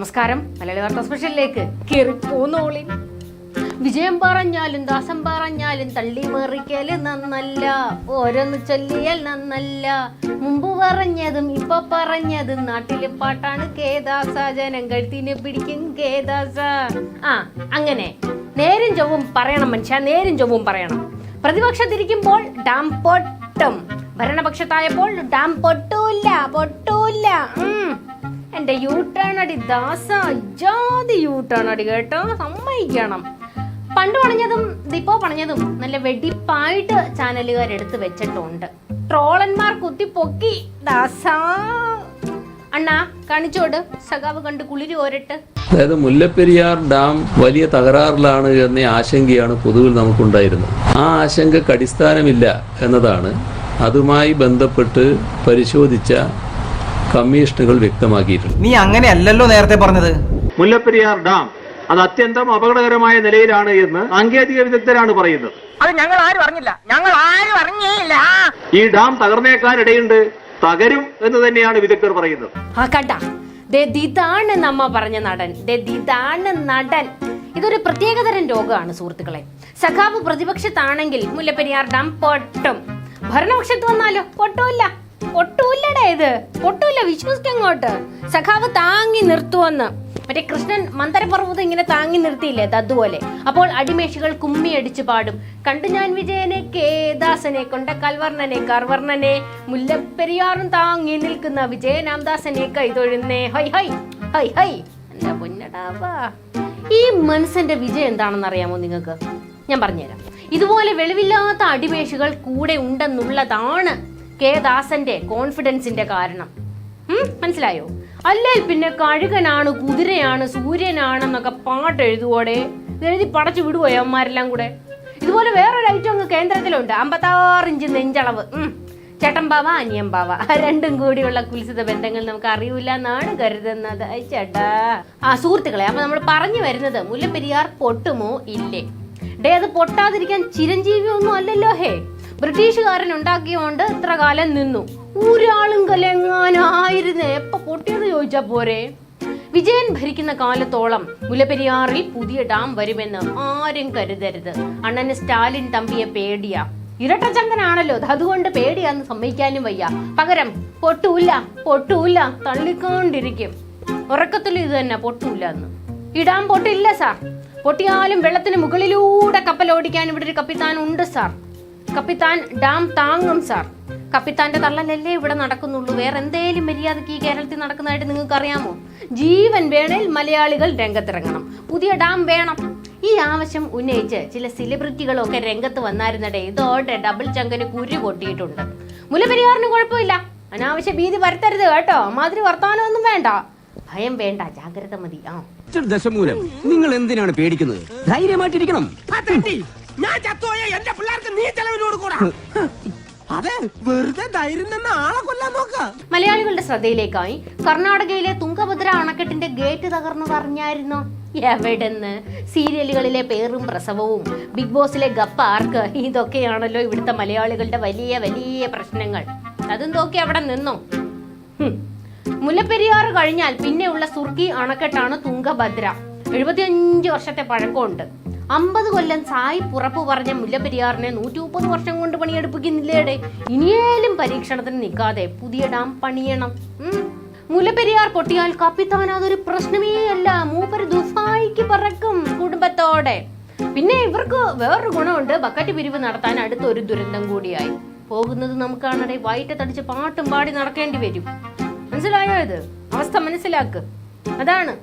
നമസ്കാരം. മലയാളി വാർത്താ സ്പെഷ്യലിലേക്ക് കേറിപ്പോന്നോളി വിജയം പറഞ്ഞാലും ദാസം പറഞ്ഞാലും തള്ളി മറിക്കൽ നന്നല്ല. ഓരോന്ന് ചൊല്ലിയാൽ നന്നല്ല. മുമ്പ് പറഞ്ഞതും ഇപ്പൊ പറഞ്ഞതും നാട്ടിലെ പാട്ടാണ് കേദാസ. ജനം കഴുത്തിനെ പിടിക്കും കേദാസ. ആ അങ്ങനെ. നേരും ചൊവ്വും പറയണം മനുഷ്യ നേരും ചൊവ്വും പറയണം. പ്രതിപക്ഷത്തിരിക്കുമ്പോൾ ഡാം പൊട്ടും. ഭരണപക്ഷത്തായപ്പോൾ ഡാം പൊട്ടൂല്ല പൊട്ടൂല്ല. എന്റെ യൂ ടേൺ അടി. ദാസ ജാതി യൂ ടേൺ അടി കേട്ടോ. സമ്മതിക്കണം. പണ്ട് പണിഞ്ഞതും ഇതിപ്പോ പണിഞ്ഞതും നല്ല വെടിപ്പായിട്ട് ചാനലുകാർ എടുത്ത് വെച്ചിട്ടുണ്ട്. ട്രോളന്മാർ കുത്തി പൊക്കി ദാസ. അണ്ണാ കാണിച്ചോട്. സഖാവ് കണ്ട് കുളിരി ഓരട്ട് അതായത് മുല്ലപ്പെരിയാർ ഡാം വലിയ തകരാറിലാണ് എന്ന ആശങ്കയാണ് പൊതുവിൽ നമുക്കുണ്ടായിരുന്നത്. ആ ആശങ്കക്ക് അടിസ്ഥാനമില്ല എന്നതാണ് അതുമായി ബന്ധപ്പെട്ട് പരിശോധിച്ച കമ്മീഷനുകൾ വ്യക്തമാക്കിയിട്ടുണ്ട്. നീ അങ്ങനെയല്ലല്ലോ നേരത്തെ പറഞ്ഞത്. മുല്ലപ്പെരിയാർ ഡാം അത് അത്യന്തം അപകടകരമായ നിലയിലാണ് എന്ന് സാങ്കേതിക വിദഗ്ധരാണ് പറയുന്നത്. അത് ഞങ്ങൾ ആരും അറിഞ്ഞില്ല. ഞങ്ങൾ ആരും അറിഞ്ഞേയില്ല ഈ ഡാം തകർന്നേക്കാൻ ഇടയുണ്ട് തകരും എന്ന് തന്നെയാണ് വിദഗ്ധർ പറയുന്നത്. ആ കണ്ട. ദേ ദിതാണ് നമ്മ പറഞ്ഞ നടൻ. ദേ ദിതാണ് നടൻ. ഇതൊരു പ്രത്യേകതരം രോഗമാണ് സുഹൃത്തുക്കളെ. സഖാവ് പ്രതിപക്ഷത്താണെങ്കിൽ മുല്ലപ്പെരിയാർ ഡാം പൊട്ടും. ഭരണപക്ഷത്ത് വന്നാലോ? പൊട്ടൂല്ല പൊട്ടൂല്ലടേ ഇത്. പൊട്ടൂല്ല വിശ്വസിക്കങ്ങോട്ട് സഖാവ് താങ്ങി നിർത്തുവന്ന്. മറ്റേ കൃഷ്ണൻ മന്ദരപർവതം ഇങ്ങനെ താങ്ങി നിർത്തിയില്ലേ അത് അതുപോലെ. അപ്പോൾ അടിമേഷികൾ കുമ്മിയടിച്ച് പാടും. കണ്ടു ഞാൻ വിജയനെ കേദാസനെ കൊണ്ട കൽവർണനെ കർവർണനെ മുല്ലപ്പെരിയാറും താങ്ങി നിൽക്കുന്ന വിജയനാംദാസനെ കൈതൊഴുന്നേ. ഹൈ ഹൈ ഹൈ ഹൈ. എന്റെ പൊന്നടാവാ ഈ മനസ്സിന്റെ വിജയം എന്താണെന്ന് അറിയാമോ നിങ്ങൾക്ക്? ഞാൻ പറഞ്ഞുതരാം. ഇതുപോലെ വെളിവില്ലാത്ത അടിമേഷികൾ കൂടെ ഉണ്ടെന്നുള്ളതാണ് കെ ദാസന്റെ കോൺഫിഡൻസിന്റെ കാരണം. മനസ്സിലായോ? അല്ലേ പിന്നെ കഴുകനാണ് കുതിരയാണ് സൂര്യനാണെന്നൊക്കെ പാട്ട് എഴുതുവോടെ? എഴുതി പടച്ചു വിടുവോ അമ്മമാരെല്ലാം കൂടെ? ഇതുപോലെ വേറൊരു ഐറ്റം അങ്ങ് കേന്ദ്രത്തിലുണ്ട്. അമ്പത്താറ് ഇഞ്ച് നെഞ്ചളവ്. അനിയൻ ബാവ. രണ്ടും കൂടിയുള്ള കുൽസിത ബന്ധങ്ങൾ നമുക്ക് അറിയില്ല എന്നാണ് കരുതുന്നത്. ചേട്ടാ. ആ സുഹൃത്തുക്കളെ അപ്പൊ നമ്മൾ പറഞ്ഞു വരുന്നത് മുല്ലപ്പെരിയാർ പൊട്ടുമോ ഇല്ലേ? ഡേ അത് പൊട്ടാതിരിക്കാൻ ചിരഞ്ജീവി ഒന്നും അല്ലല്ലോ ഹേ. ബ്രിട്ടീഷുകാരൻ ഉണ്ടാക്കിയോണ്ട് ഇത്ര കാലം നിന്നു. ഒരാളും കലങ്ങാനായിരുന്നേ. എപ്പ പൊട്ടിയത് ചോദിച്ചാ പോരെ? വിജയൻ ഭരിക്കുന്ന കാലത്തോളം മുലപ്പെരിയാറിൽ പുതിയ ഡാം വരുമെന്ന് ആരും കരുതരുത്. അണ്ണന് സ്റ്റാലിൻ തമ്പിയെ പേടിയാ. ഇരട്ടച്ചങ്കനാണല്ലോ അതുകൊണ്ട് പേടിയാന്ന് സമ്മതിക്കാനും വയ്യ. പകരം പൊട്ടൂല്ല പൊട്ടൂല്ല തള്ളിക്കൊണ്ടിരിക്കും. ഉറക്കത്തിൽ ഇത് തന്നെ പൊട്ടൂല്ല എന്ന് ഇടാൻ പൊട്ടില്ല സാർ. പൊട്ടിയാലും വെള്ളത്തിന് മുകളിലൂടെ കപ്പൽ ഓടിക്കാൻ ഇവിടെ ഒരു കപ്പിത്താൻ ഉണ്ട് സാർ. കപ്പിത്താൻ ഡാം താങ്ങും സാർ. കപ്പിത്താന്റെ തള്ളലല്ലേ ഇവിടെ നടക്കുന്നുള്ളൂ? വേറെ എന്തേലും മര്യാദയ്ക്ക് ഈ കേരളത്തിൽ നടക്കുന്നതായിട്ട് നിങ്ങൾക്ക് അറിയാമോ ജീവൻ വേണേൽ മലയാളികൾ രംഗത്തിറങ്ങണം. പുതിയ ഡാം വേണം. ഈ ആവശ്യം ഉന്നയിച്ച് ചില സെലിബ്രിറ്റികളൊക്കെ രംഗത്ത് വന്നായിരുന്നടേ. ഇതോടെ ഡബിൾ ചങ്കന് കുരു പൊട്ടിയിട്ടുണ്ട്. മുല്ലപ്പെരിയാറിന് കുഴപ്പമില്ല. അനാവശ്യ ഭീതി വരുത്തരുത് കേട്ടോ. മാതിരി വർത്തമാനമൊന്നും വേണ്ട. ഭയം വേണ്ട. ജാഗ്രത മതി. ആ. ദശമൂലം. നിങ്ങൾ എന്തിനാണ് പേടിക്കുന്നത്? ധൈര്യമായിട്ടിരിക്കണം. ഞാൻ ചത്തുപോയ എന്റെ പിള്ളേർക്ക് നീ ചെലവിനോട് കൂടാ അതെ വെറുതെ ധൈര്യം ആളെ കൊല്ലാൻ നോക്ക. മലയാളികളുടെ ശ്രദ്ധയിലേക്കായി കർണാടകയിലെ തുങ്കഭദ്ര അണക്കെട്ടിന്റെ ഗേറ്റ് തകർന്നു പറഞ്ഞായിരുന്നു എവിടെന്ന്? സീരിയലുകളിലെ പേറും പ്രസവവും ബിഗ് ബോസിലെ ഗപ്പ ആർക്ക്? ഇതൊക്കെയാണല്ലോ ഇവിടുത്തെ മലയാളികളുടെ വലിയ വലിയ പ്രശ്നങ്ങൾ. അതും നോക്കി അവിടെ നിന്നോ? മുല്ലപ്പെരിയാർ കഴിഞ്ഞാൽ പിന്നെയുള്ള സുർക്കി അണക്കെട്ടാണ് തുങ്കഭദ്ര എഴുപത്തിയഞ്ച് വർഷത്തെ പഴക്കമുണ്ട്. അമ്പത് കൊല്ലം സായി പുറപ്പ് പറഞ്ഞ മുല്ലപ്പെരിയാറിനെ നൂറ്റി മുപ്പത് വർഷം കൊണ്ട് പണിയെടുപ്പിക്കുന്നില്ലേടെ? ഇനിയേലും പരീക്ഷണത്തിന് നിൽക്കാതെ പുതിയ ഡാം പണിയണം. മുല്ലപ്പെരിയാർ പൊട്ടിയാൽ കപ്പിത്താൻ അതൊരു പ്രശ്നമേ അല്ല. മൂപ്പര് ദുസായിക്ക് പറക്കും കുടുംബത്തോടെ. പിന്നെ ഇവർക്ക് വേറൊരു ഗുണമുണ്ട്. ബക്കറ്റ് പിരിവ് നടത്താൻ അടുത്തൊരു ദുരന്തം കൂടിയായി. പോകുന്നത് നമുക്കാണടെ. വയറ്റത്തടിച്ച് പാട്ടും പാടി നടക്കേണ്ടി വരും. മനസ്സിലായോ ഇത്? അവസ്ഥ മനസ്സിലാക്ക്. അതാണ്.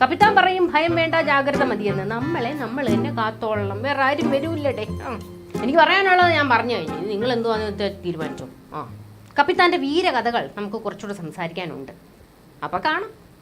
കപ്പിത്താൻ പറയും ഭയം വേണ്ട ജാഗ്രത മതിയെന്ന്. നമ്മളെ നമ്മൾ തന്നെ കാത്തോളണം. വേറെ ആരും വരൂല്ലടേ. ആ. എനിക്ക് പറയാനുള്ളത് ഞാൻ പറഞ്ഞു കഴിഞ്ഞു. നിങ്ങൾ എന്തുവാന്ന് തീരുമാനിച്ചോ? ആ. കപിത്താന്റെ വീരകഥകൾ നമുക്ക് കുറച്ചുകൂടെ സംസാരിക്കാനുണ്ട്. അപ്പൊ കാണാം.